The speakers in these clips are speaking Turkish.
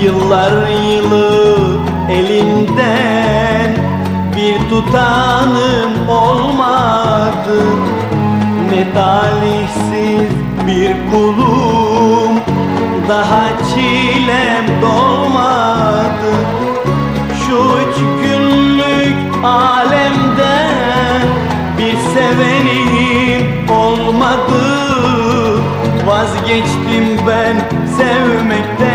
Yıllar yılı elimden bir tutanım olmadı. Ne talihsiz bir kulum. Daha çilem dolmadı. Şu üç günlük alemde bir sevenim olmadı. Vazgeçtim ben sevmekten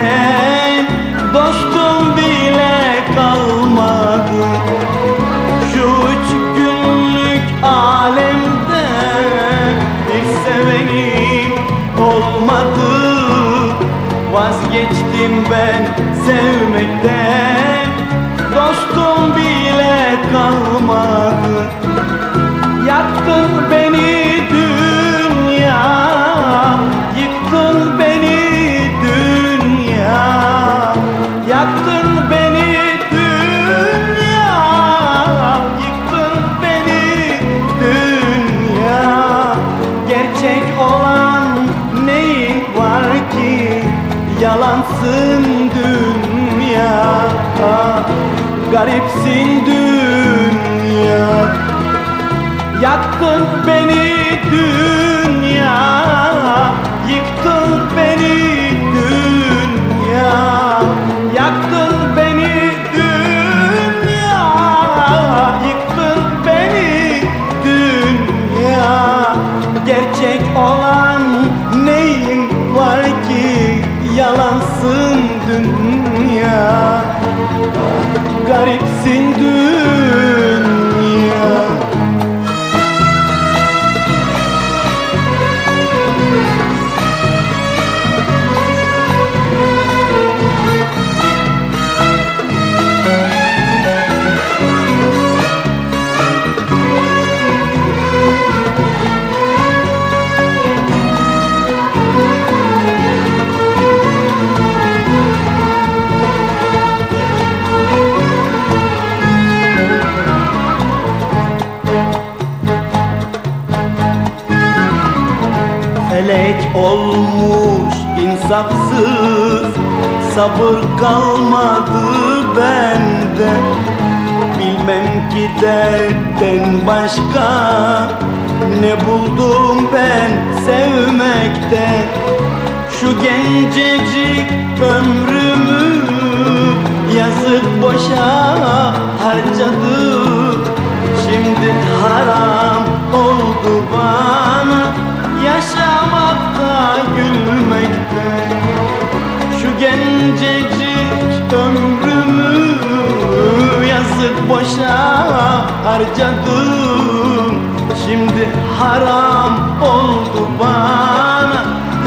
olmadı. Vazgeçtim ben sevmekten. Dostum bile kalmadı. Yaktın beni dünya Yıktın beni dünya. Yaktın beni dünya Yıktın beni dünya. Gerçek olan Yalansın dünya. Garipsin dünya. Yaktın beni dünya. Yıktın beni dünya. Yaktın beni dünya. Yıktın beni dünya. Gerçek olan Felek olmuş insafsız Sabır kalmadı bende. Bilmem ki dertten başka Ne buldum ben sevmekte. Şu gencecik ömrümü Yazık boşa boşa harcadım. Şimdi haram oldu bana.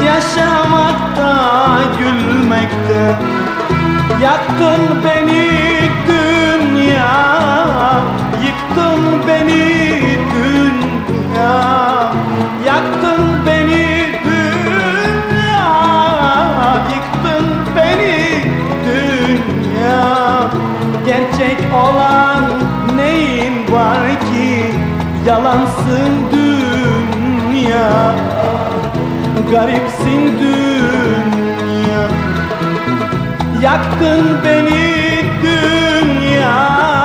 Yaşamakta gülmekte Yaktın beni Gerçek olan neyin var ki? Yalansın dünya Garipsin dünya. Yaktın beni dünya